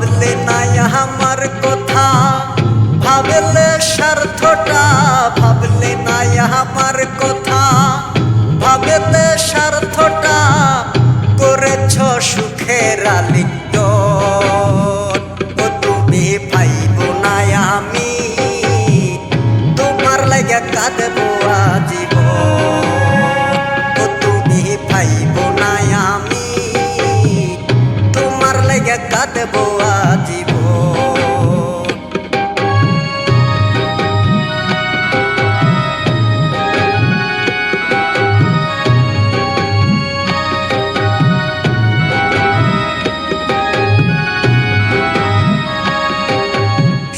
ভাবলে নাই আমার কথা, ভাবলে স্বার্থটা, ভাবলে নাই আমার কথা। ভাবলে স্বার্থটা করেছ সুখের আলিঙ্গ ও তুমি ভাইব না আমি, তোমার লাগে কাঁদবো আজীবন। ও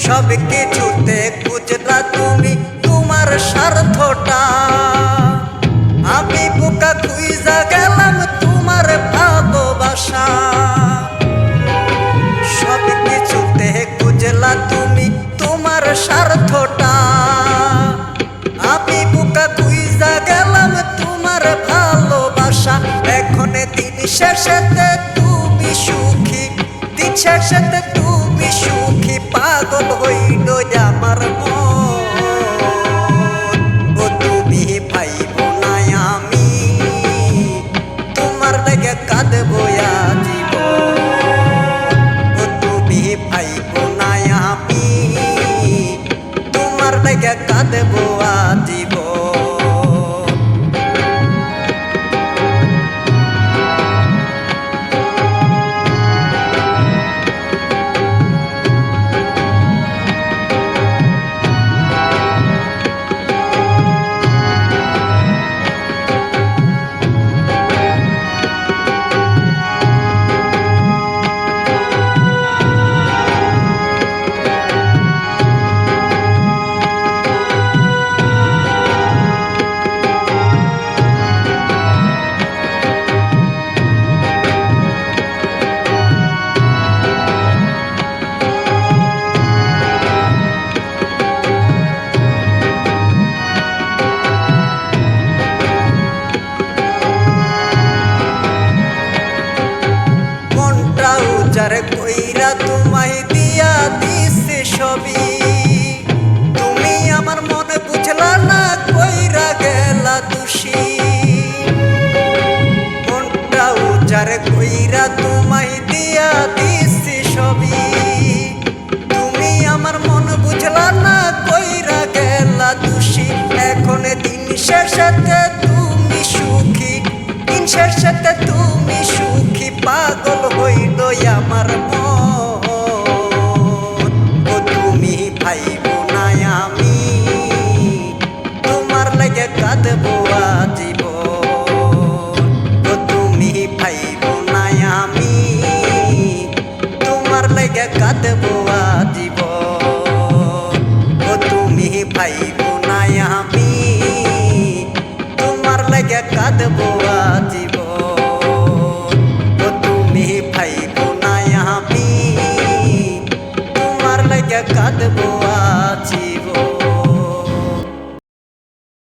সব কিছুতে খুঁজলা তুমি তোমার স্বার্থটা। দিন শেষেতে তুমি সুখী দিন শেষেতে তুমি সুখী, পাগল হইল আমার তুমি ভাইব না আমি, তোমার লাগে কাঁদবো তুমি ভাইব না আমি, তোমার লাগে কাঁদবো উজার কইরা তোমায় দিয়া দিছে সবই। তুমি আমার মনে বুঝলা না কইরা গেলা দোষী। মনটা উজার কইরা তোমায় দিয়া দিছে সবই। তুমি আমার মন বুঝলা না কইরা গেলা দোষী। এখন দিন শেষেতে তুমি সুখী, দিন শেষেতে তুমি আমার মন। ও তুমি আমি, তোমার লাগে কাঁদবো আজীবন। ও তুমি ভাইব আমি, তোমার লাগে কাঁদবো আজীবন। ও তুমি ভাইব না আমি, তোমার লাগে কাঁদবো কাঁদবো আজীবন